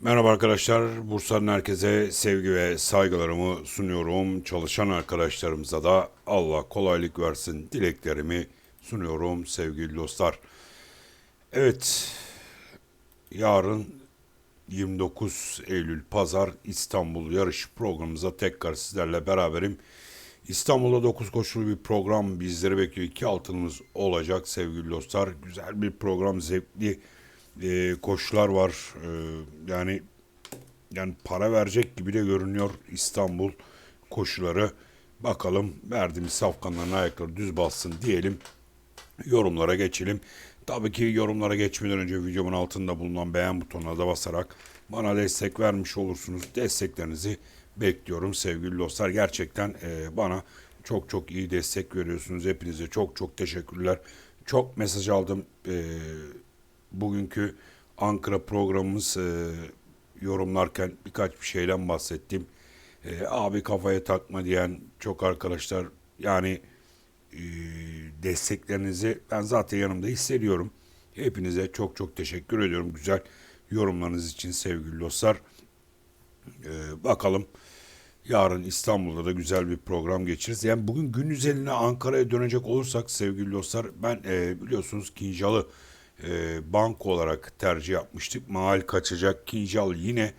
Merhaba arkadaşlar. Bursa'nın herkese sevgi ve saygılarımı sunuyorum. Çalışan arkadaşlarımıza da Allah kolaylık versin dileklerimi sunuyorum sevgili dostlar. Evet, yarın 29 Eylül Pazar İstanbul yarış programımıza tekrar sizlerle beraberim. İstanbul'da 9 koşulu bir program bizleri bekliyor. İki altınımız olacak sevgili dostlar. Güzel bir program, zevkli e, koşular var. E, yani yani para verecek gibi de görünüyor İstanbul koşuları. Bakalım verdiğimiz safkanların ayakları düz bassın diyelim. Yorumlara geçelim. Tabii ki yorumlara geçmeden önce videomun altında bulunan beğen butonuna da basarak bana destek vermiş olursunuz. Desteklerinizi bekliyorum sevgili dostlar. Gerçekten e, bana çok çok iyi destek veriyorsunuz. Hepinize çok çok teşekkürler. Çok mesaj aldım. E, bugünkü Ankara programımız e, yorumlarken birkaç bir şeyden bahsettim. E, abi kafaya takma diyen çok arkadaşlar yani e, desteklerinizi ben zaten yanımda hissediyorum. Hepinize çok çok teşekkür ediyorum güzel yorumlarınız için sevgili dostlar. E, bakalım yarın İstanbul'da da güzel bir program geçiririz. Yani bugün gün üzerine Ankara'ya dönecek olursak sevgili dostlar ben e, biliyorsunuz Kinjalı e, banko olarak tercih yapmıştık. Mahal kaçacak Kinjal yine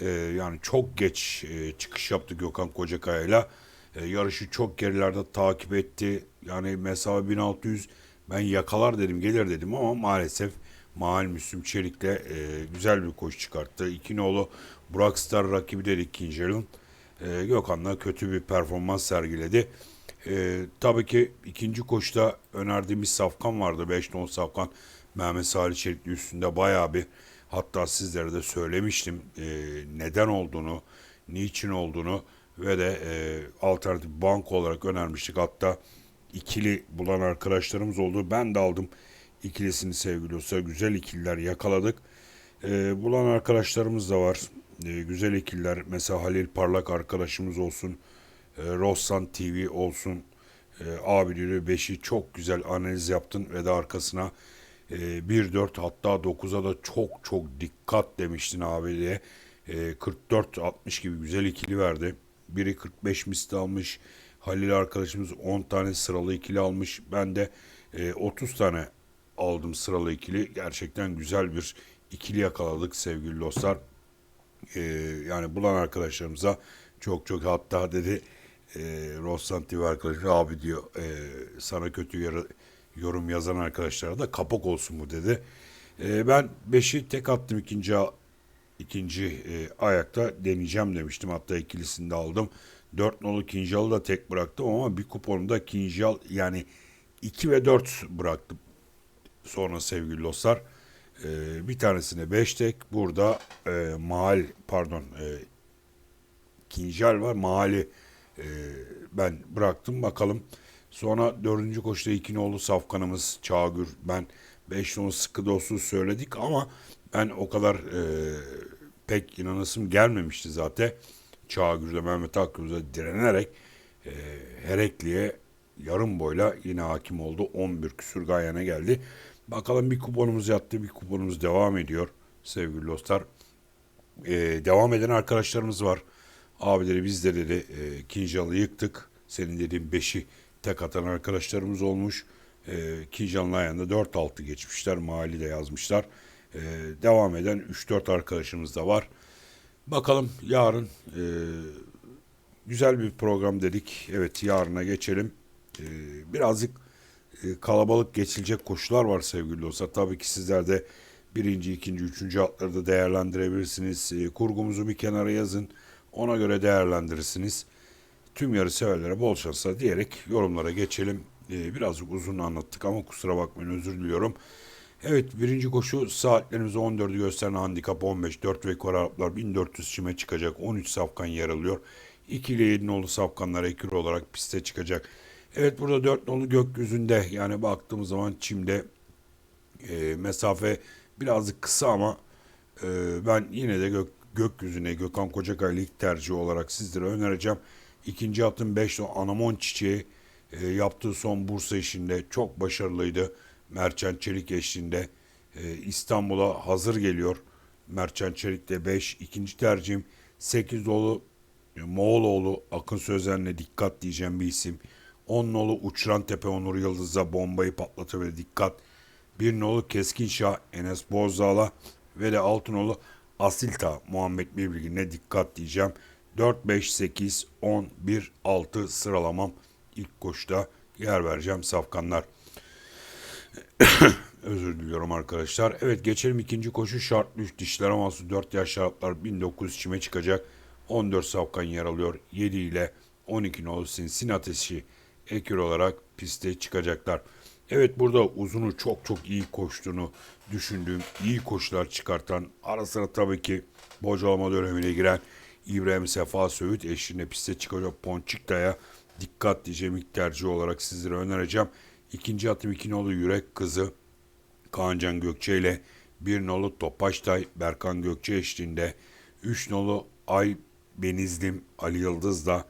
e, yani çok geç e, çıkış yaptı Gökhan Kocakaya'yla. E, yarışı çok gerilerde takip etti. Yani mesafe 1600 ben yakalar dedim gelir dedim ama maalesef Mahal Müslüm Çelik'le e, güzel bir koşu çıkarttı. İki nolu Burak Star rakibi dedik Kinjal'ın. E, Gökhan'la kötü bir performans sergiledi. E, tabii ki ikinci koşuda önerdiğimiz safkan vardı. 5 non safkan Mehmet Salih Çelikli üstünde bayağı bir hatta sizlere de söylemiştim e, neden olduğunu, niçin olduğunu ve de e, alternatif bank olarak önermiştik. Hatta ikili bulan arkadaşlarımız oldu. Ben de aldım ikilisini sevgili olsa güzel ikililer yakaladık. E, bulan arkadaşlarımız da var. E, güzel ikililer mesela Halil Parlak arkadaşımız olsun. E, Rossan TV olsun. E, abileri 5'i çok güzel analiz yaptın ve de arkasına e, 1-4 hatta 9'a da çok çok dikkat demiştin abi diye. E, 44-60 gibi güzel ikili verdi. Biri 45 misli almış. Halil arkadaşımız 10 tane sıralı ikili almış. Ben de e, 30 tane aldım sıralı ikili. Gerçekten güzel bir ikili yakaladık sevgili dostlar. E, yani bulan arkadaşlarımıza çok çok hatta dedi e, Rossan TV abi diyor e, sana kötü yarı, yorum yazan arkadaşlara da kapak olsun bu dedi. E, ben 5'i tek attım ikinci ikinci e, ayakta deneyeceğim demiştim. Hatta ikilisini de aldım. 4 nolu Kinjal'ı da tek bıraktım ama bir kuponumda Kinjal yani 2 ve 4 bıraktım. Sonra sevgili dostlar e, bir tanesine 5 tek burada e, mahal pardon e, Kinjal var mahali e, ben bıraktım bakalım. Sonra dördüncü koşuda iki nolu safkanımız Çağgür. Ben beş nolu sıkı dostu söyledik ama ben o kadar e, pek inanasım gelmemişti zaten. Çağgür'de Mehmet Akgül'de direnerek e, Herekli'ye yarım boyla yine hakim oldu. 11 küsür gayene geldi. Bakalım bir kuponumuz yattı, bir kuponumuz devam ediyor sevgili dostlar. E, devam eden arkadaşlarımız var. Abileri biz de dedi e, Kinjalı yıktık. Senin dediğin 5'i tek atan arkadaşlarımız olmuş. E, Kinjalı'nın ayağında 4-6 geçmişler. Mali de yazmışlar. E, devam eden 3-4 arkadaşımız da var. Bakalım yarın e, güzel bir program dedik. Evet yarına geçelim. E, birazcık e, kalabalık geçilecek koşular var sevgili dostlar. Tabii ki sizler de birinci, ikinci, üçüncü atları da değerlendirebilirsiniz. E, kurgumuzu bir kenara yazın. Ona göre değerlendirirsiniz. Tüm yarı severlere bol şanslar diyerek yorumlara geçelim. Ee, birazcık uzun anlattık ama kusura bakmayın özür diliyorum. Evet birinci koşu saatlerimizi 14'ü gösteren handikap 15. 4 ve kor Araplar 1400 çime çıkacak. 13 safkan yer alıyor. 2 ile 7 nolu safkanlar ekür olarak piste çıkacak. Evet burada 4 nolu gökyüzünde yani baktığımız zaman çimde e, mesafe birazcık kısa ama e, ben yine de gök, gökyüzüne Gökhan Kocakay ilk tercihi olarak sizlere önereceğim. İkinci attım 5 Anamon Çiçeği e, yaptığı son Bursa işinde çok başarılıydı. Merçen Çelik eşliğinde e, İstanbul'a hazır geliyor. Mertcan Çelik'te 5. İkinci tercihim 8 dolu e, Moğoloğlu Akın Sözen'le dikkat diyeceğim bir isim. 10 nolu Uçran Tepe Onur Yıldız'a bombayı patlatabilir dikkat. 1 nolu Keskin Şah Enes Bozdağ'la ve de 6 nolu Asilta Muhammed Birbirgin'e dikkat diyeceğim. 4, 5, 8, 10, 1, 6 sıralamam ilk koşuda yer vereceğim safkanlar. Özür diliyorum arkadaşlar. Evet geçelim ikinci koşu şartlı 3 dişler aması 4 yaş şartlar 1900 çime çıkacak. 14 safkan yer alıyor. 7 ile 12 nolu sinsin ateşi ekür olarak piste çıkacaklar. Evet burada uzunu çok çok iyi koştuğunu düşündüğüm iyi koşular çıkartan ara sıra tabii ki bocalama dönemine giren İbrahim Sefa Söğüt eşliğinde piste çıkacak Ponçikta'ya dikkat diyeceğim ilk tercih olarak sizlere önereceğim. İkinci atım iki nolu Yürek Kızı Kaancan Gökçe ile bir nolu Topaçtay Berkan Gökçe eşliğinde 3 nolu Ay Benizlim Ali Yıldız da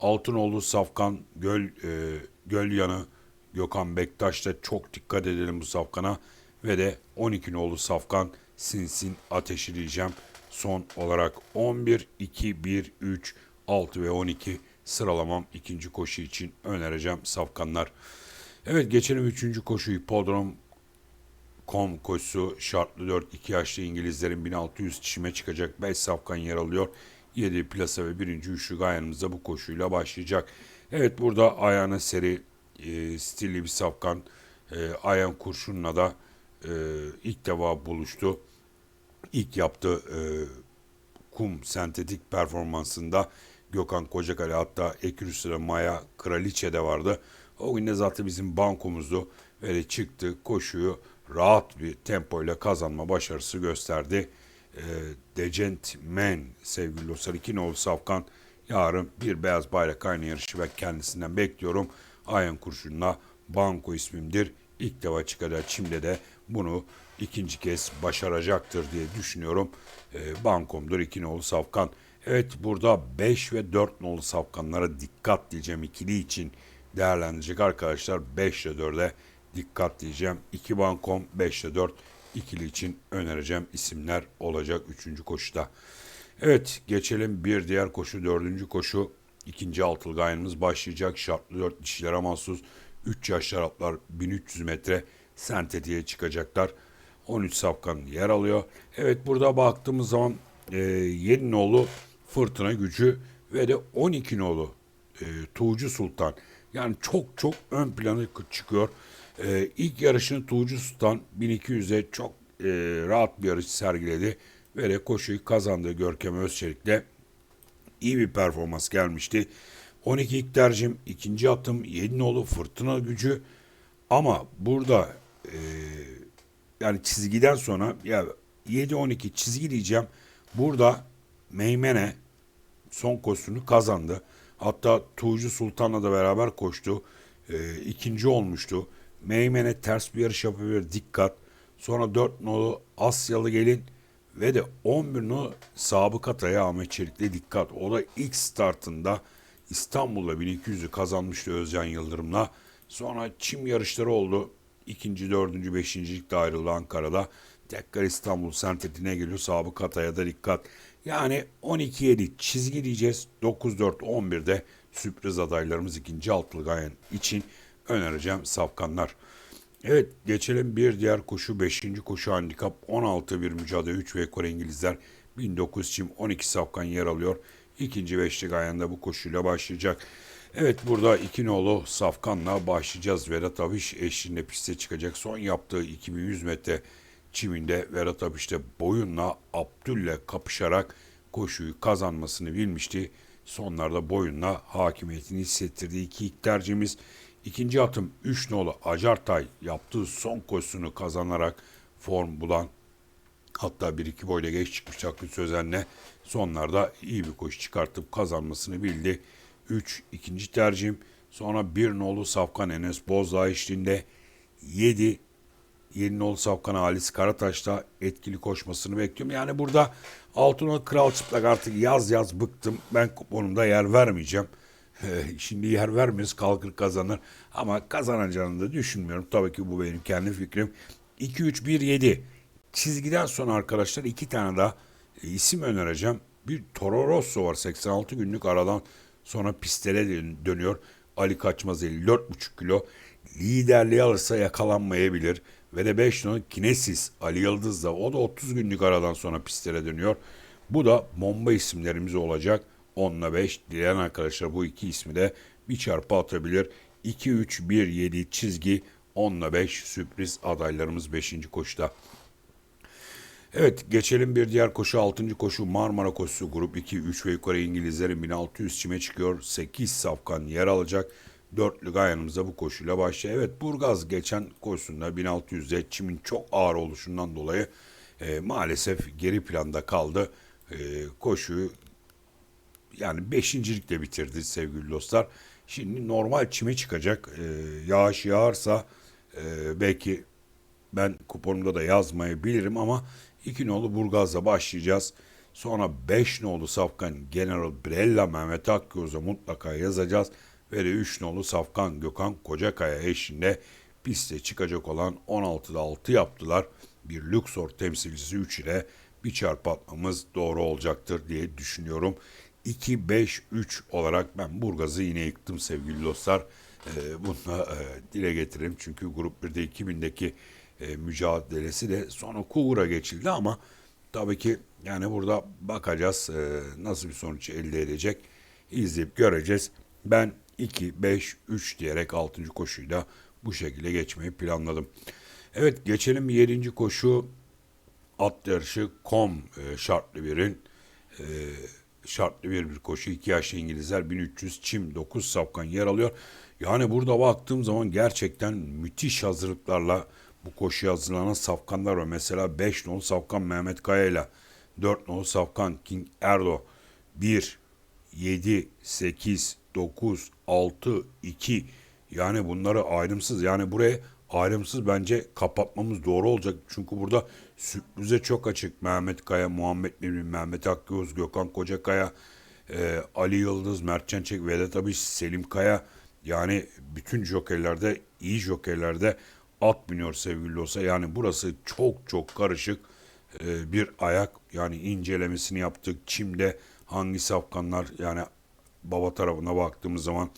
altı nolu Safkan Göl e, Göl Yanı Gökhan Bektaş'ta çok dikkat edelim bu safkana ve de 12 nolu safkan Sinsin Ateşi diyeceğim. Son olarak 11, 2, 1, 3, 6 ve 12 sıralamam ikinci koşu için önereceğim safkanlar. Evet geçelim üçüncü koşu hipodrom kom koşusu şartlı 4 2 yaşlı İngilizlerin 1600 çime çıkacak 5 safkan yer alıyor. 7 plasa ve birinci üçlü gayanımızda bu koşuyla başlayacak. Evet burada ayağına seri e, stilli bir safkan e, Ayan Kurşun'la da e, ilk defa buluştu. İlk yaptığı e, kum sentetik performansında Gökhan Kocakale hatta Ekürüsü'de Maya Kraliçe de vardı. O gün de zaten bizim bankomuzdu. De çıktı koşuyu rahat bir tempoyla kazanma başarısı gösterdi. E, Decent Men sevgili dostlar İkinoğlu Safkan yarın bir beyaz bayrak aynı yarışı ve kendisinden bekliyorum. Ayan Kurşun'la Banko ismimdir. İlk defa çıkacak Çim'de de bunu ikinci kez başaracaktır diye düşünüyorum. E, bankomdur iki nolu safkan. Evet burada 5 ve 4 nolu safkanlara dikkat diyeceğim ikili için değerlendirecek arkadaşlar. 5 ile 4'e dikkat diyeceğim. 2 bankom 5 ile 4 ikili için önereceğim isimler olacak 3. koşuda. Evet geçelim bir diğer koşu dördüncü koşu. ikinci altılı gayenimiz başlayacak. Şartlı 4 dişilere mahsus 3 yaş şaraplar 1300 metre sentetiğe çıkacaklar. 13 safkan yer alıyor. Evet burada baktığımız zaman e, 7 nolu fırtına gücü ve de 12 nolu e, Tuğcu Sultan. Yani çok çok ön plana çıkıyor. E, ilk yarışını Tuğcu Sultan 1200'e çok e, rahat bir yarış sergiledi ve de koşuyu kazandı Görkem Özçelik'le. iyi bir performans gelmişti. 12 ilk tercihim, ikinci atım 7 nolu fırtına gücü. Ama burada e, yani çizgiden sonra ya 7-12 çizgi diyeceğim. Burada Meymene son koşusunu kazandı. Hatta Tuğcu Sultan'la da beraber koştu. E, ikinci olmuştu. Meymene ters bir yarış yapabilir. Dikkat. Sonra 4 nolu Asyalı gelin ve de 11 nolu Sabık Atay'a Ahmet Çelik'le dikkat. O da ilk startında İstanbul'da 1200'ü kazanmıştı Özcan Yıldırım'la. Sonra çim yarışları oldu. İkinci, dördüncü, beşincilik de ayrıldı Ankara'da. Tekrar İstanbul sentetiğine geliyor. Sabık Hatay'a da dikkat. Yani 12-7 çizgi diyeceğiz. 9-4-11'de sürpriz adaylarımız ikinci altılı gayen için önereceğim safkanlar. Evet geçelim bir diğer koşu 5. koşu handikap 16 bir mücadele 3 ve Kore İngilizler 1900 çim 12 safkan yer alıyor. İkinci beşli gayanda bu koşuyla başlayacak. Evet burada iki nolu Safkan'la başlayacağız. Vedat eşliğinde piste çıkacak. Son yaptığı 2100 metre çiminde Vedat Abiş de boyunla Abdül'le kapışarak koşuyu kazanmasını bilmişti. Sonlarda boyunla hakimiyetini hissettirdiği iki ilk tercihimiz. İkinci atım 3 nolu Acartay yaptığı son koşusunu kazanarak form bulan hatta bir iki boyla geç çıkmış Akgül Sözen'le sonlarda iyi bir koşu çıkartıp kazanmasını bildi. 3 ikinci tercihim. Sonra 1 nolu Safkan Enes Bozdağ eşliğinde 7 7 nolu Safkan Halis Karataş'ta etkili koşmasını bekliyorum. Yani burada Altınol Kral Çıplak artık yaz yaz bıktım. Ben kuponumda yer vermeyeceğim. Şimdi yer vermiyoruz kalkır kazanır. Ama kazanacağını da düşünmüyorum. Tabii ki bu benim kendi fikrim. 2-3-1-7 çizgiden sonra arkadaşlar iki tane daha isim önereceğim. Bir Toro Rosso var 86 günlük aradan sonra pistlere dön- dönüyor. Ali Kaçmaz 54,5 kilo. Liderliği alırsa yakalanmayabilir. Ve de 5 numaralı Kinesis Ali Yıldız da o da 30 günlük aradan sonra pistlere dönüyor. Bu da bomba isimlerimiz olacak. 10 ile 5 dileyen arkadaşlar bu iki ismi de bir çarpı atabilir. 2 3 1 7 çizgi 10 ile 5 sürpriz adaylarımız 5. koşuda. Evet geçelim bir diğer koşu 6. koşu Marmara koşusu grup 2 3 ve yukarı İngilizlerin 1600 çime çıkıyor. 8 safkan yer alacak. Dörtlü gayanımıza bu koşuyla başlıyor. Evet Burgaz geçen koşusunda 1600'de çimin çok ağır oluşundan dolayı e, maalesef geri planda kaldı. E, koşuyu yani beşincilikle bitirdi sevgili dostlar. Şimdi normal çime çıkacak. E, yağış yağarsa e, belki ben kuponumda da yazmayabilirim ama 2 nolu Burgaz'la başlayacağız. Sonra 5 nolu Safkan General Brella Mehmet Akgöz'e mutlaka yazacağız. Ve de 3 nolu Safkan Gökhan Kocakaya eşinde piste çıkacak olan 16'da 6 yaptılar. Bir Luxor temsilcisi 3 ile bir çarpı atmamız doğru olacaktır diye düşünüyorum. 2-5-3 olarak ben Burgaz'ı yine yıktım sevgili dostlar. Ee, bunu da e, dile getirelim. Çünkü Grup 1'de 2000'deki e, mücadelesi de sonra Kugur'a geçildi ama tabii ki yani burada bakacağız e, nasıl bir sonuç elde edecek izleyip göreceğiz. Ben 2-5-3 diyerek 6. koşuyla bu şekilde geçmeyi planladım. Evet geçelim 7. koşu at yarışı kom e, şartlı birin e, şartlı bir bir koşu. 2 yaşlı İngilizler 1300 çim 9 safkan yer alıyor. Yani burada baktığım zaman gerçekten müthiş hazırlıklarla bu koşuya hazırlanan safkanlar var. Mesela 5 nolu safkan Mehmet Kaya ile 4 nolu safkan King Erdo 1, 7, 8, 9, 6, 2 yani bunları ayrımsız yani buraya ayrımsız bence kapatmamız doğru olacak. Çünkü burada sürprize çok açık. Mehmet Kaya, Muhammed Nebi, Mehmet Akgöz, Gökhan Kocakaya, e, Ali Yıldız, Mertcan Çek, Vedat Abiş, Selim Kaya yani bütün jokerlerde, iyi jokerlerde at biniyor sevgili olsa. Yani burası çok çok karışık e, bir ayak. Yani incelemesini yaptık. Çim'de hangi safkanlar yani baba tarafına baktığımız zaman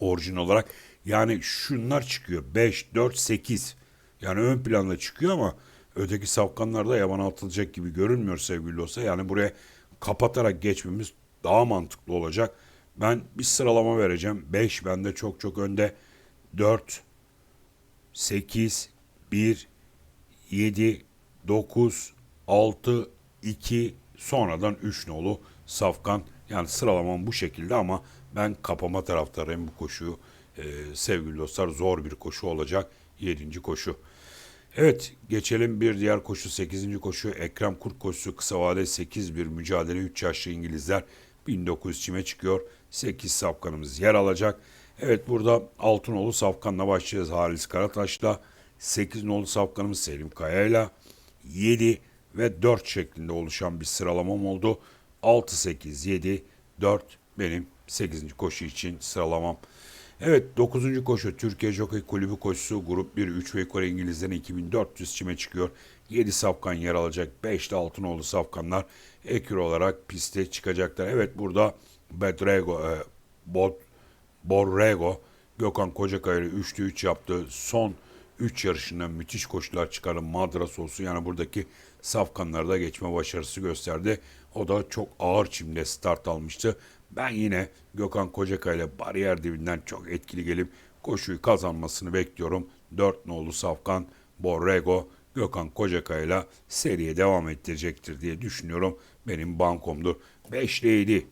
orijin olarak yani şunlar çıkıyor 5, 4, 8 yani ön planda çıkıyor ama öteki safkanlarda yabana atılacak gibi görünmüyor sevgili olsa yani buraya kapatarak geçmemiz daha mantıklı olacak. Ben bir sıralama vereceğim. 5 bende çok çok önde. 4, 8, 1, 7, 9, 6, 2, sonradan 3 nolu Safkan. Yani sıralamam bu şekilde ama ben kapama taraftarıyım bu koşuyu. Ee, sevgili dostlar zor bir koşu olacak. 7. koşu. Evet geçelim bir diğer koşu 8. koşu Ekrem Kurt koşusu kısa vade 8 bir mücadele 3 yaşlı İngilizler 1900 çime çıkıyor. 8 safkanımız yer alacak. Evet burada Altınoğlu safkanla başlayacağız Halis Karataş'la. 8 nolu safkanımız Selim Kaya'yla 7 ve 4 şeklinde oluşan bir sıralamam oldu. 6, 8, 7, 4 benim 8. koşu için sıralamam. Evet 9. koşu Türkiye Jockey Kulübü koşusu grup 1 3 ve yukarı İngilizlerin 2400 çime çıkıyor. 7 safkan yer alacak. 5 de Altınoğlu safkanlar ekür olarak piste çıkacaklar. Evet burada Bedrego, e, Bot, Borrego, Gökhan Kocakaya ile 3'te 3 yaptı. Son 3 yarışında müthiş koşular çıkarın Madras olsun. Yani buradaki safkanlarda geçme başarısı gösterdi. O da çok ağır çimde start almıştı. Ben yine Gökhan Kocakaya ile bariyer dibinden çok etkili gelip koşuyu kazanmasını bekliyorum. 4 nolu Safkan, Borrego, Gökhan Kocakaya ile seriye devam ettirecektir diye düşünüyorum. Benim bankomdur. 5 ile 7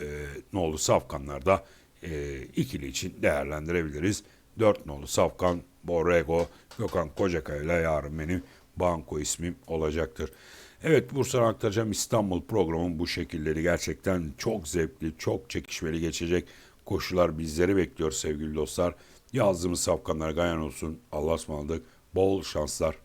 e, nolu Safkanlarda e, ikili için değerlendirebiliriz. 4 nolu Safkan, Borrego, Gökhan Kocakaya ile yarın benim banko ismim olacaktır. Evet Bursa'dan aktaracağım İstanbul programın bu şekilleri gerçekten çok zevkli, çok çekişmeli geçecek koşular bizleri bekliyor sevgili dostlar. Yazdığımız safkanlar gayan olsun. Allah'a ısmarladık. Bol şanslar.